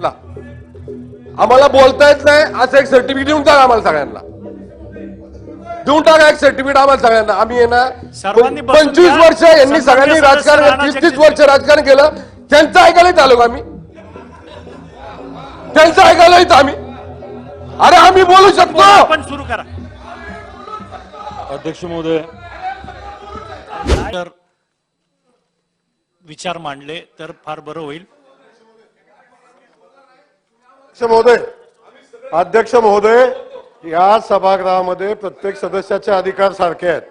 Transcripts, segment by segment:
ला. आम्हाला बोलता येत नाही असं एक सर्टिफिकेट देऊन टाका आम्हाला सगळ्यांना. देऊन टाका एक सर्टिफिकेट आम्हाला सगळ्यांना. आम्ही बसून पंचवीस. वर्ष यांनी सगळ्यांनी राजकारण राणा तीस तीस वर्ष राजकारण केलं. त्यांचं ऐकायला आलो का आम्ही? त्यांचं ऐकायला येतं आम्ही. अरे आम्ही बोलू शकतो. आपण सुरू करा. अध्यक्ष महोदय. विचार मांडले तर फार बरं होईल. अध्यक्ष महोदय अध्यक्ष महोदय या सभागृहामध्ये प्रत्येक सदस्याचे अधिकार सारखे आहेत.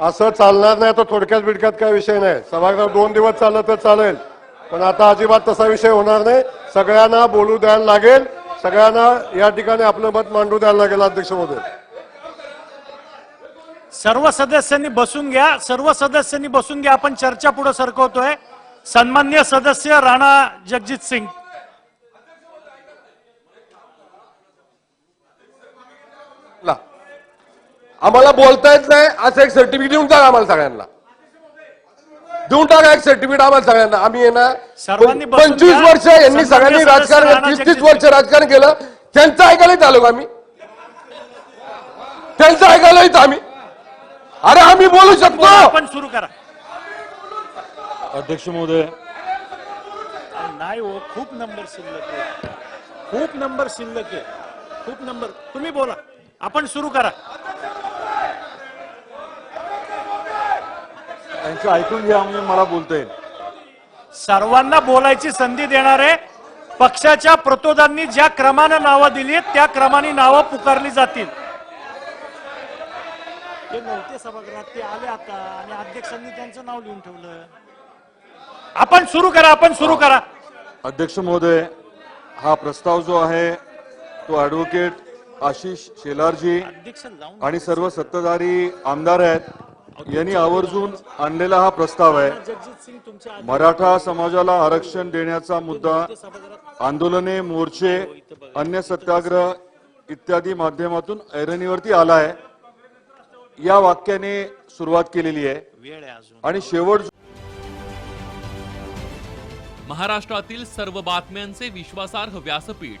असं चालणार नाही तर थोडक्यात बिडक्यात काय विषय नाही. सभागृह दोन दिवस चाललं तर चालेल. पण आता अजिबात तसा विषय होणार नाही. सगळ्यांना बोलू द्यायला लागेल. सगळ्यांना या ठिकाणी आपलं मत मांडू द्यायला लागेल अध्यक्ष महोदय. सर्व सदस्यांनी बसून घ्या. सर्व सदस्यांनी बसून घ्या. आपण चर्चा पुढे सरकवतोय. सन्मान्य सदस्य राणा जगजित सिंग. आम्हाला बोलता येत नाही असं एक सर्टिफिकेट देऊन टाका आम्हाला सगळ्यांना. देऊन टाका एक सर्टिफिकेट आम्हाला सगळ्यांना. आम्ही आहे ना पंचवीस. वर्ष यांनी सगळ्यांनी राजकारण राणा तीस तीस वर्ष राजकारण केलं. त्यांचं ऐकायला आलो का आम्ही? त्यांचं ऐकायला येतं आम्ही. अरे आम्ही बोलू शकतो. आपण सुरू करा. अध्यक्ष महोदय. नाही हो खूप नंबर शिल्लक आहे. खूप नंबर शिल्लक आहे. खूप नंबर. तुम्ही बोला. आपण सुरू करा. त्यांचं ऐकून घ्या म्हणजे मला बोलता येईल सर्वांना बोलायची संधी देणारे पक्षाच्या प्रतोदांनी ज्या क्रमानं नावं दिली त्या क्रमाने नावं पुकारली जातील. ते नव्हते सभागृहात ते आले आता आणि अध्यक्षांनी त्यांचं नाव लिहून ठेवलं. आपण सुरू करा आपण सुरू करा. अध्यक्ष महोदय हा प्रस्ताव जो आहे तो ऍडव्होकेट आशिष शेलारजी आणि सर्व सत्ताधारी आमदार आहेत यांनी आवर्जून आणलेला हा प्रस्ताव आहे. मराठा समाजाला आरक्षण देण्याचा मुद्दा आंदोलने मोर्चे अन्य सत्याग्रह इत्यादी माध्यमातून ऐरणीवरती आला आहे या वाक्याने सुरुवात केलेली आहे. आणि शेवट महाराष्ट्रातील सर्व बातम्यांचे विश्वासार्ह व्यासपीठ